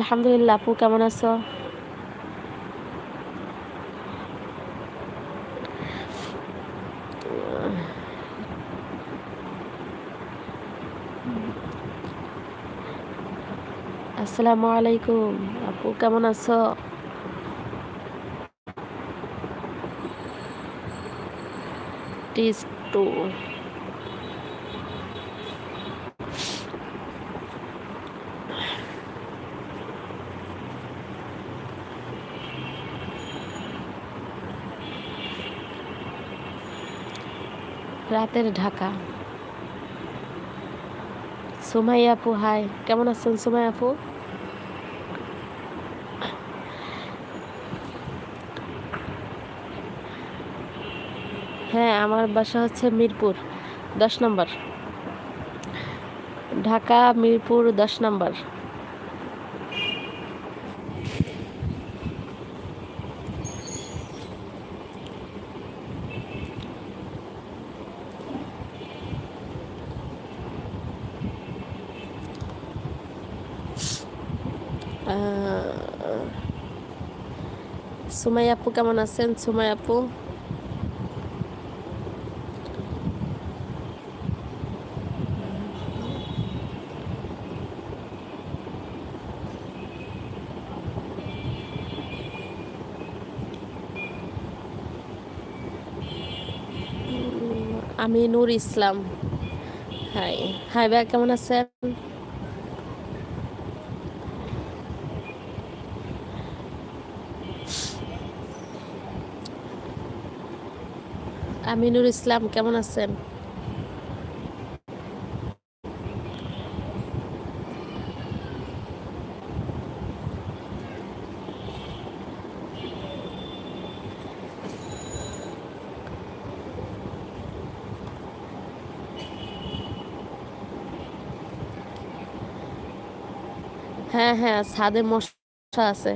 আলহা আলহামদুলিল্লাহ আপু কেমন আছো? আসসালামু আলাইকুম আপু কেমন আছো? টিস রাতের ঢাকা। সুমাই আপু, হাই। কেমন আছেন সুমাই আপু? হ্যাঁ আমার বাসা হচ্ছে মিরপুর, দশ নম্বর। ঢাকা, মিরপুর, দশ নম্বর। সুমাই আপু কেমন আছেন? সুমাই আপু? আমি নূর ইসলাম। হাই। হাই ভাই কেমন আছেন? আমিনুর ইসলাম কেমন আছেন? হ্যাঁ হ্যাঁ ছাদে মশা আছে।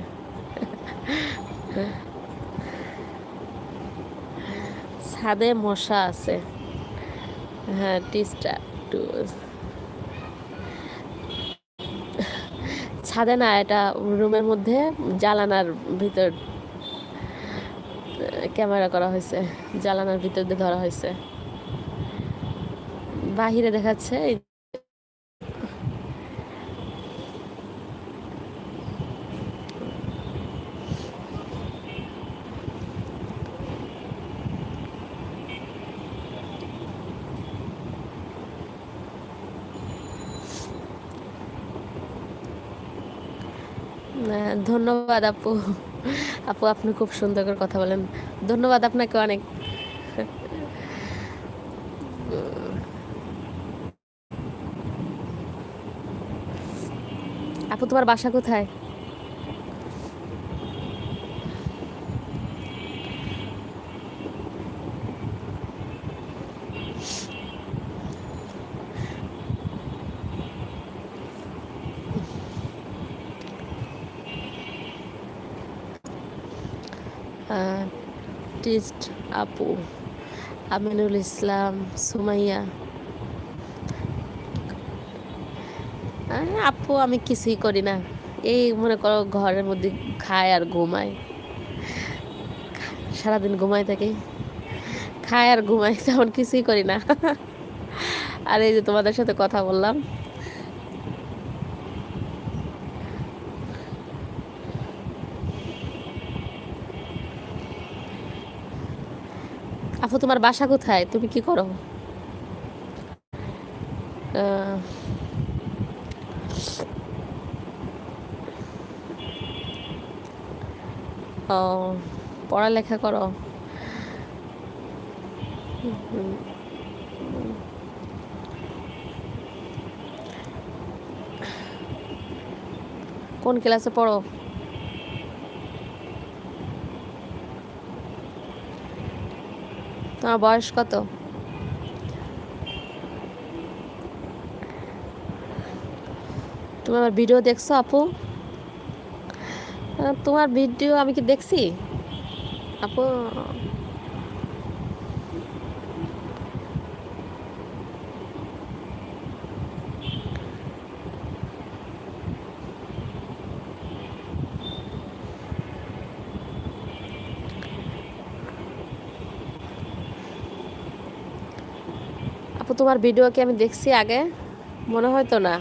ছাদে মশা আছে। হ্যাঁ টিস্টা টু ছাদে না, এটা রুমের মধ্যে জ্বালানার ভিতর ক্যামেরা করা হয়েছে। জ্বালানার ভিতর দিয়ে ধরা হয়েছে। বাহিরে দেখাচ্ছে ধন্যবাদ আপু। আপু, আপনি খুব সুন্দর করে কথা বলেন। ধন্যবাদ আপনাকে অনেক। আপু, তোমার বাসা কোথায়? আর্টিস্ট আপু আমিনুল ইসলাম সুমাইয়া আপু, আমি কিছুই করি না। এই মনে করো ঘরের মধ্যে খায় আর ঘুমায়। সারাদিন ঘুমায় থাকে। খায় আর ঘুমায়, তেমন কিছুই করি না। আর এই যে তোমাদের সাথে কথা বললাম আপু তোমার বাসা কোথায়? তুমি কি করো? ও পড়ালেখা করো। কোন ক্লাসে পড়ো? তোমার বয়স কত? তুমি আমার ভিডিও দেখছ আপু? তোমার ভিডিও আমি কি দেখছি? আপু তোমার ভিডিও কি আমি দেখছি আগে? মনে হয় তো না।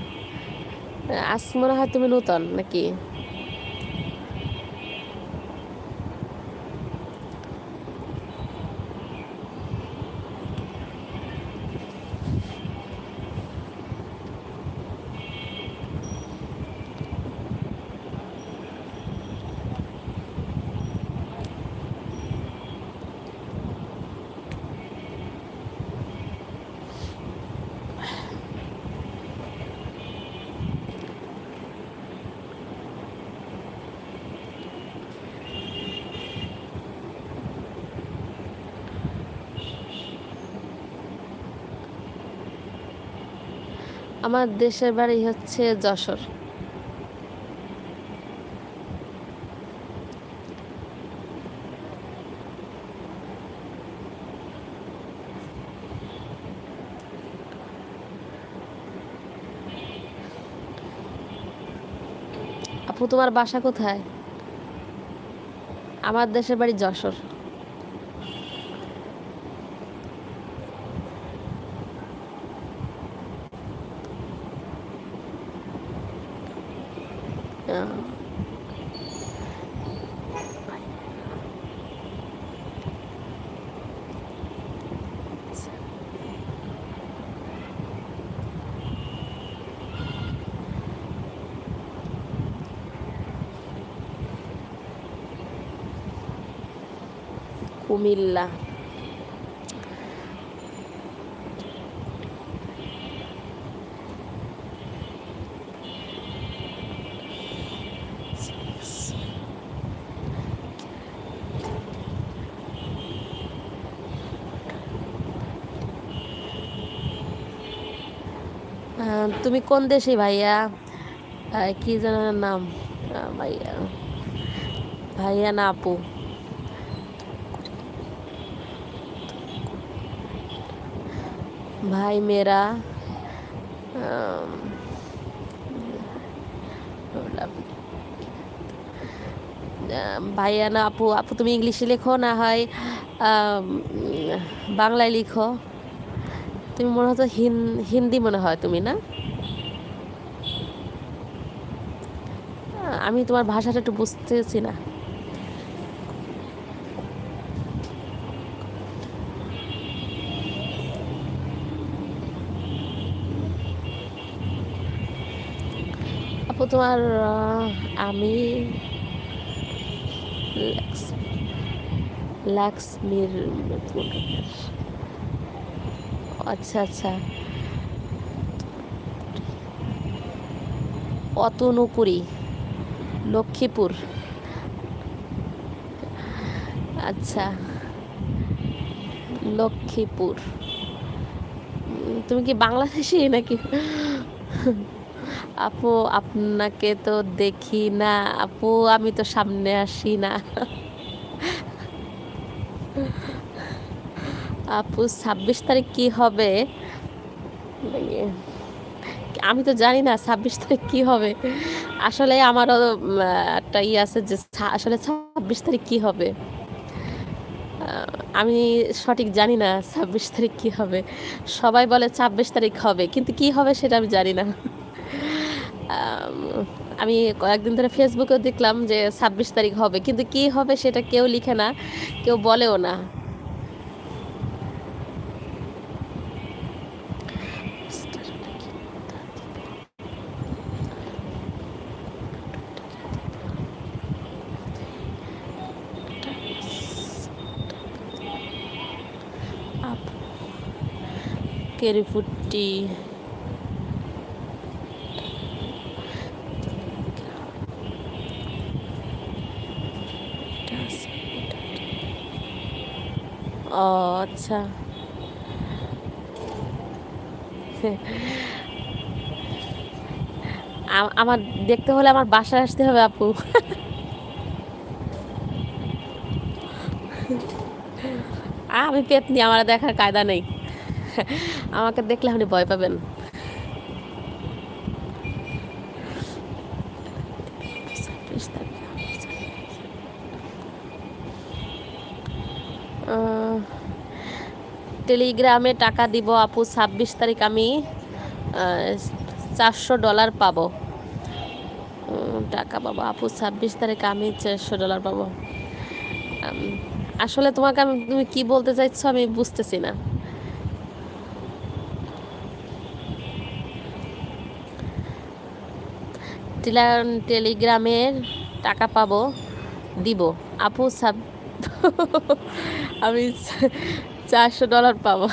আজ মনে হয় তুমি নূতন নাকি? আমার দেশের বাড়ি হচ্ছে যশোর। আপু তোমার বাসা কোথায়? আমার দেশের বাড়ি যশোর। কুমিল্লা। তুমি কোন দেশে ভাইয়া? কি যেন নাম? ভাইয়া। ভাইয়া না আপু। भाई मेरा अम, আহ, ভাইয়া না আপু আপু তুমি ইংলিশে লেখো না হয় আম, বাংলায় লিখো তুমি মনে হতো হিন হিন্দি মনে হয় তুমি না আহ, আমি তোমার ভাষাটা একটু বুঝতেছি না তোমার আমি লাক্স- লাক্সমির আচ্ছা আচ্ছা। অতনুপুরি লক্ষ্মীপুর। আচ্ছা লক্ষ্মীপুর। তুমি কি বাংলাদেশি নাকি? আপু আপনাকে তো দেখি না। আপু আমি তো সামনে আসি না। আপু ছাব্বিশ তারিখ কি হবে? ইয়ে, আমি তো জানি না ছাব্বিশ তারিখ কি হবে। আসলে আমারও একটা ইয়ে আছে যে আসলে ছাব্বিশ তারিখ কি হবে? আমি সঠিক জানি না ছাব্বিশ তারিখ কি হবে। সবাই বলে ছাব্বিশ তারিখ হবে কিন্তু কি হবে সেটা আমি জানি না। আম, কয়েকদিন ধরে ফেসবুকেও দেখলাম যে ছাব্বিশ তারিখ হবে কিন্তু কি হবে সেটা কেউ লিখে না কেউ বলেও না। কেরিফুটি ও আচ্ছা। আমার, দেখতে হলে আমার বাসায় আসতে হবে, আপু। আমি পেতনি, আমার দেখার কায়দা নেই। আমাকে দেখলে আপনি ভয় পাবেন। টেলিগ্রামে টাকা দিব আপু, ছাব্বিশ তারিখ আমি চারশো ডলার পাবো। টাকা পাবো আপু, ছাব্বিশ তারিখ আমি চারশো ডলার পাবো। আসলে তোমাকে আমি, তুমি কি বলতে চাইছো আমি বুঝতেছি না। টেলা- টেলিগ্রামের টাকা পাবো, দিব। আপু সাব আমি চারশো ডলার পাবো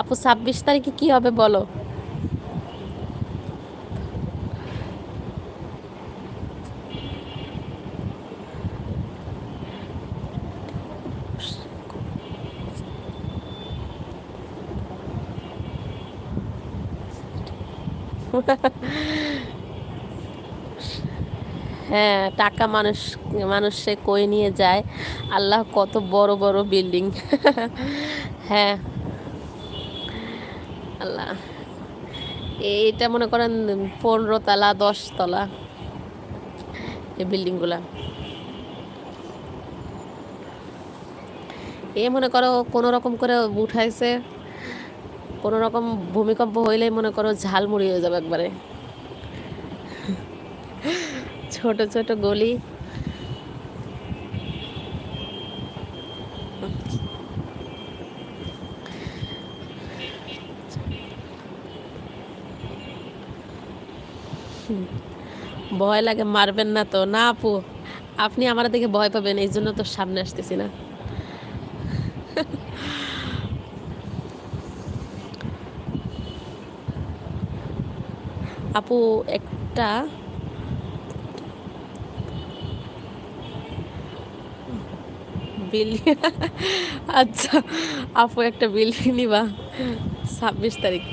আপু ছাব্বিশ তারিখে কি হবে বলো? হ্যাঁ টাকা মানুষ, মানুষে কই নিয়ে যায়? আল্লাহ কত বড় বড় বিল্ডিং হ্যাঁ। আল্লাহ এইটা মনে করেন পনেরো তলা, দশ তলা এই বিল্ডিংগুলা। এ মনে করো কোনো রকম করে উঠাইছে কোনো রকম ভূমিকম্প হইলেই মনে করো ঝালমুড়ি হয়ে যাবে একবারে। ছোট ছোট গলি। ভয় লাগে, মারবেন না তো। না, আপু, আপনি আমার দেখে ভয় পাবেন, এই জন্য তো সামনে আসতেছি না। আপু, একটা বিলি আচ্ছা আপু, একটা বিলি নিবা। ছাব্বিশ তারিখ।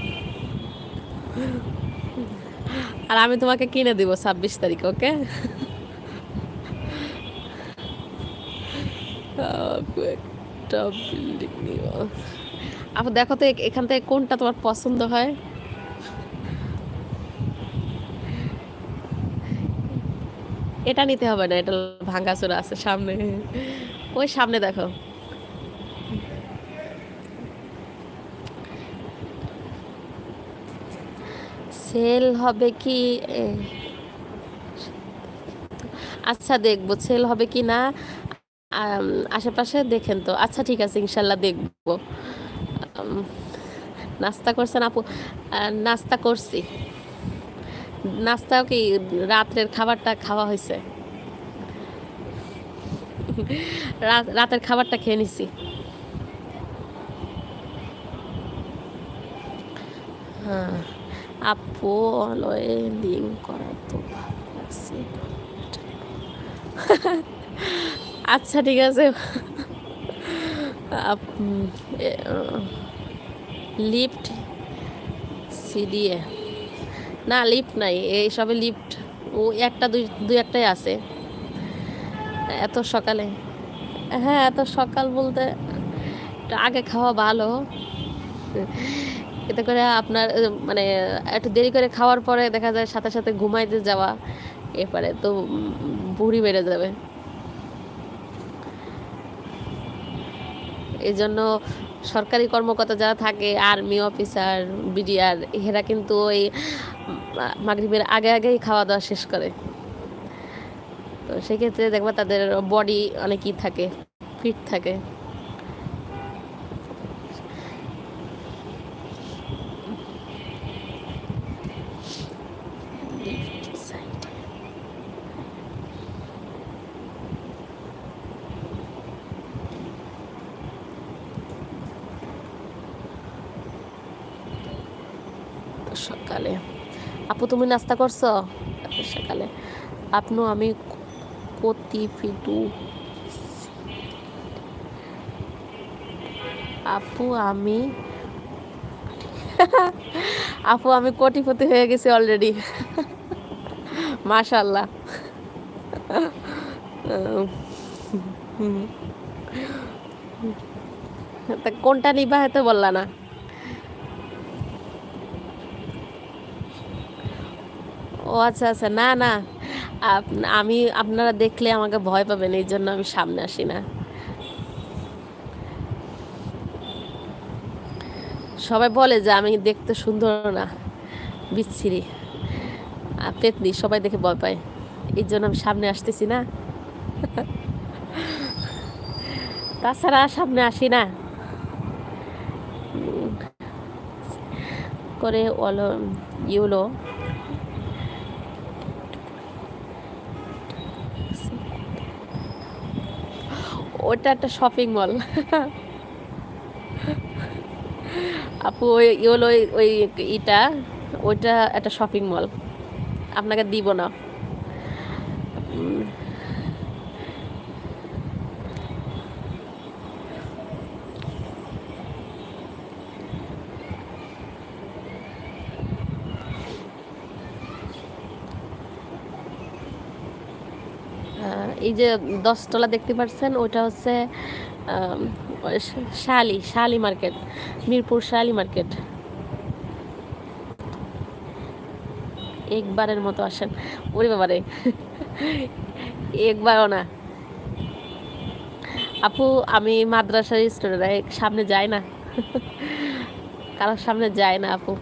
আর আমি তোমাকে কিনে দিব ছাব্বিশ তারিখ, ওকে? আপু, দেখো তো এখান থেকে কোনটা তোমার পছন্দ হয়? এটা নিতে হবে না, এটা ভাঙ্গাচোরা আছে সামনে। ওই সামনে দেখো। সেল হবে কি? আচ্ছা দেখব, সেল হবে কি না? আশেপাশে দেখেন তো। আচ্ছা ঠিক আছে, ইনশাল্লাহ দেখব। নাস্তা করছেন আপু? নাস্তা করছি। নাস্তাও কি রাত্রের খাবারটা খাওয়া হয়েছে? রাত- রাতের খাবারটা খেয়ে নিছি। হ্যাঁ। আপু অলয়ে লিঙ্ক করা তো আচ্ছা ঠিক আছে। Lift CDA. না, লিফট নাই এইসবে লিফট। ও একটা, দুই দুই একটাই আছে। এত সকালে। হ্যাঁ এত সকাল বলতে আগে খাওয়া ভালো। এতে করে আপনার মানে একটু দেরি করে খাওয়ার পরে দেখা যায় সাথে সাথে ঘুমাইতে যাওয়া, এরপরে তো বুড়ি বেড়ে যাবে। এই জন্য সরকারি কর্মকর্তা যারা থাকে, আর্মি অফিসার, বিডিআর, এরা কিন্তু ওই মাগরিবের আগে আগেই খাওয়া দাওয়া শেষ করে। তো সেক্ষেত্রে দেখবা তাদের বডি অনেকই থাকে ফিট থাকে। সকালে। আপু, তুমি নাস্তা করছ? সকালে। আপনু, আমি কতি ফিটু আপু, আমি আপু, আমি কোটিপতি হয়ে গেছি অলরেডি মাশাল্লাহ কোনটা নিবা হয়তো বললা না। ও আচ্ছা আচ্ছা না না। আমি আপনারা দেখলে আমাকে ভয় পাবেন, এই জন্য আমি সামনে আসি না। সবাই বলে যে আমি দেখতে সুন্দর না, বিচ্ছিরি। পেতনি, সবাই দেখে ভয় পায়। এই জন্য আমি সামনে আসতেছি না। তাছাড়া সামনে আসি না। করে ওলো ইউলো ওটা একটা শপিং মল আপু, ওই ইয়োলো ওই ইটা ওইটা একটা শপিং মল আপনাকে দিব না। যে দশতলা দেখতে পাচ্ছেন ওটা হচ্ছে শালি শালি মার্কেট, মিরপুর শালি মার্কেট। একবারের মতো আসেন। ওরে বাবারে, একবারও না। আপু, আমি মাদ্রাসার স্টুডেন্ট সামনে যাই না। কারোর সামনে যায় না আপু।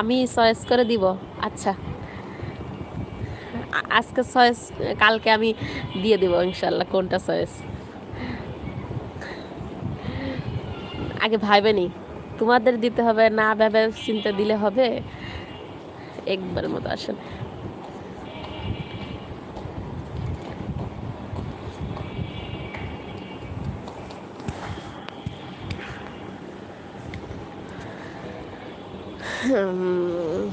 আমি চয়েস করে দিব। আচ্ছা। আজকে চয়েস কালকে আমি দিয়ে দেবো ইনশাল্লাহ কোনটা চয়েস আগে ভাইবেনি তোমাদের দিতে হবে, না ভেবে চিন্তা দিলে হবে। একবারের মতো আসেন হুম,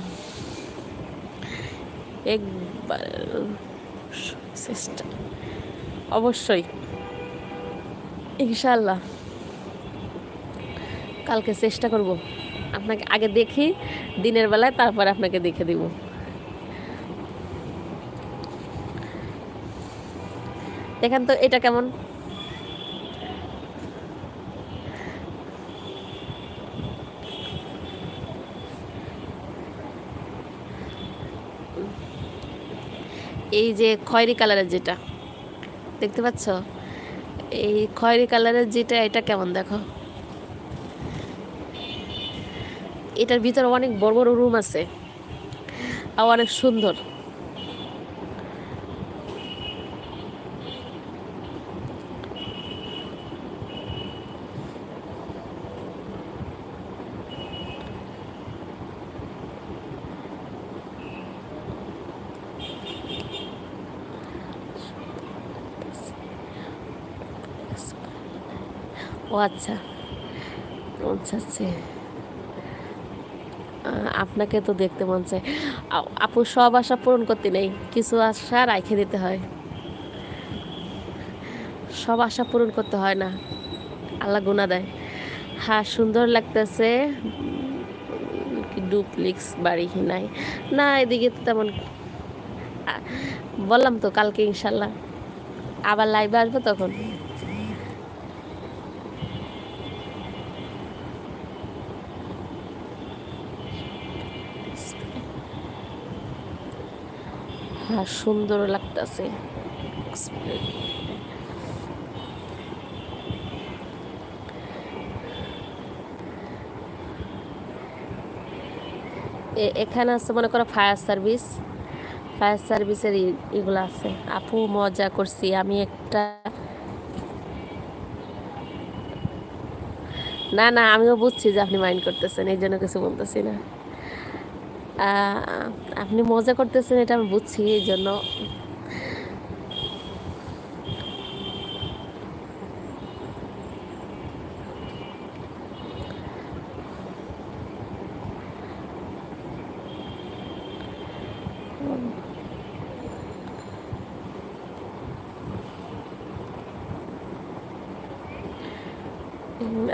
একবার চেষ্টা অবশ্যই। ইনশাল্লাহ কালকে চেষ্টা করব আপনাকে আগে দেখি, দিনের বেলায় তারপরে আপনাকে দেখে দিব। দেখেন তো, এটা কেমন? এই যে খয়েরি কালারের যেটা। দেখতে পাচ্ছ? এই খয়েরি কালারের যেটা, এটা কেমন দেখো? এটার ভিতরে অনেক বড় বড় রুম আছে। আর অনেক সুন্দর ও আচ্ছা। আচ্ছা আচ্ছা। আপনাকে তো দেখতে মন আ- আপু সব আশা পূরণ করতে নেই। কিছু আশা রাখে দিতে হয়। সব আশা পূরণ করতে হয় না। আল্লাহ গুণা দেয়। হ্যাঁ সুন্দর লাগতেছে। ডুপ্লিক্স বাড়ি নাই? না, এদিকে তো তেমন বললাম তো কালকে ইনশাল্লাহ। আবার লাইভে আসব তখন হ্যাঁ সুন্দর লাগতেছে। এখানে আছে মনে করো ফায়ার সার্ভিস ফায়ার সার্ভিসের এগুলো আছে। আপু, মজা করছি। আমি একটা না না, আমিও বুঝছি যে আপনি মাইন্ড করতেছেন এই জন্য কিছু বলতেছি না। আপনি মজা করতেছেন, এটা আমি বুঝছি এই জন্য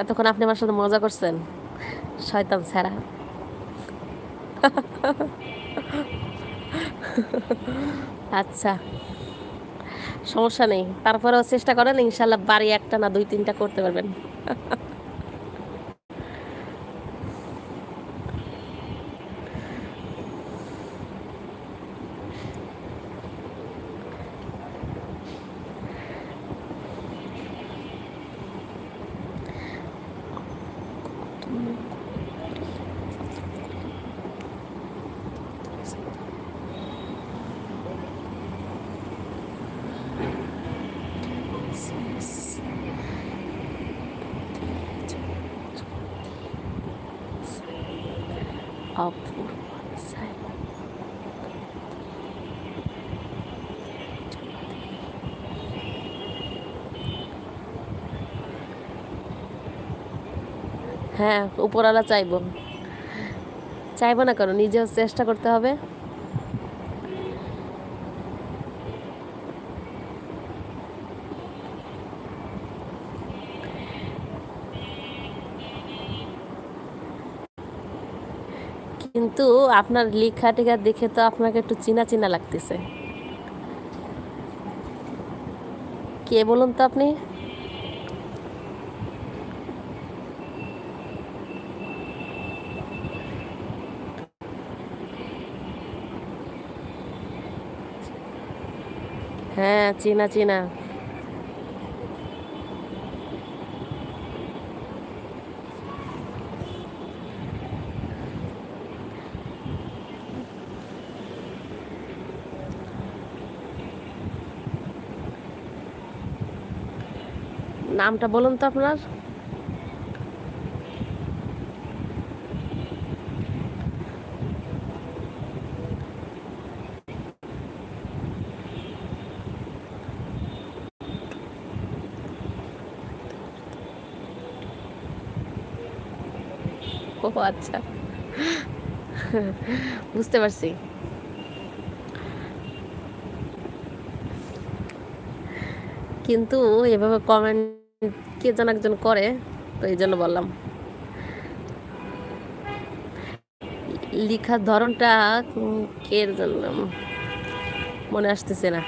এতক্ষণ আপনি আমার সাথে মজা করছেন? শয়তান ছাড়া। আচ্ছা। সমস্যা নেই। তারপরেও চেষ্টা করেন ইনশাল্লাহ বাড়ি একটা না দুই তিনটা করতে পারবেন। হ্যাঁ উপরওয়ালা চাইব। চাইব না কেন নিজেও চেষ্টা করতে হবে কিন্তু আপনার লেখা টেখা দেখে তো আপনাকে একটু চিনা চিনা লাগতেছে। কে বলুন তো আপনি? হ্যাঁ চিনা চিনা। নামটা বলুন তো আপনার। ও আচ্ছা। বুঝতে পারছি। কিন্তু এভাবে কমেন্ট কে যেন একজন করে, তো এই জন্য বললাম। লেখার ধরনটা কে জন্য মনে আসতেছে না।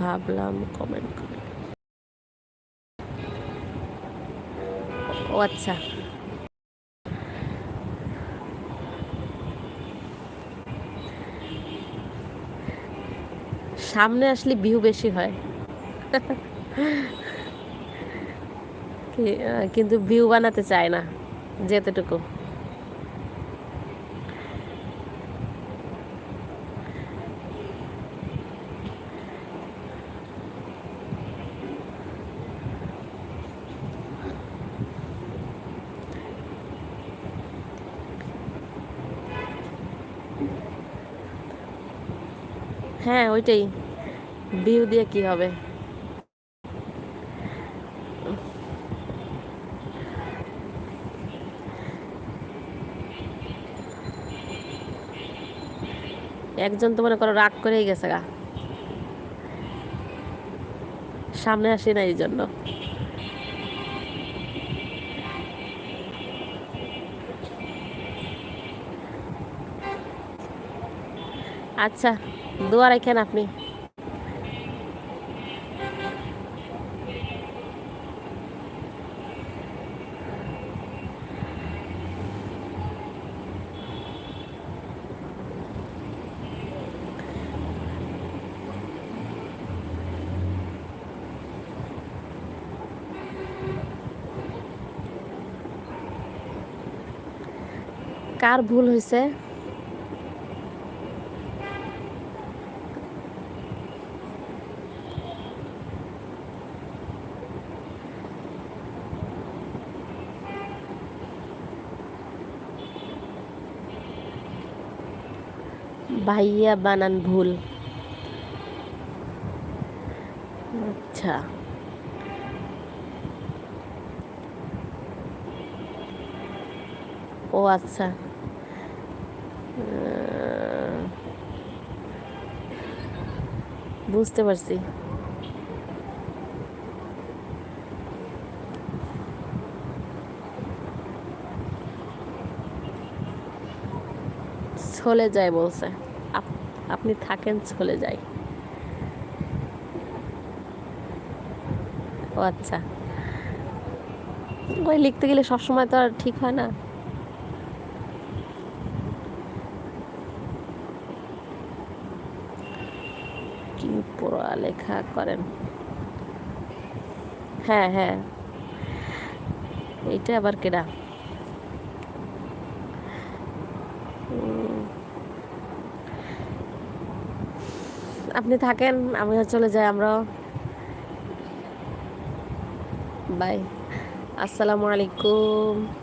ভাবলাম কমেন্ট ও আচ্ছা। সামনে আসলে ভিউ বেশি হয়। কিন্তু ভিউ বানাতে চায় না যেতেটুকু। হ্যাঁ ওইটাই। ভিউ দিয়ে কি হবে? একজন তো মনে করো রাগ করেই গেছে গা। সামনে আসি না এই জন্য। আচ্ছা দোয়া রাখেন আপনি। কার ভুল হয়েছে? ভাইয়া বানান ভুল। আচ্ছা। ও আচ্ছা। বুঝতে পারছি। চলে যায় বলছে। আপ- আপনি থাকেন, চলে যায়। ও আচ্ছা। ওই লিখতে গেলে সবসময় তো আর ঠিক হয় না কি পড়ালেখা করেন। হ্যাঁ হ্যাঁ। এইটা আবার কেডা? আপনি থাকেন আমিও চলে যাই আমরাও। বাই। আসসালামু আলাইকুম।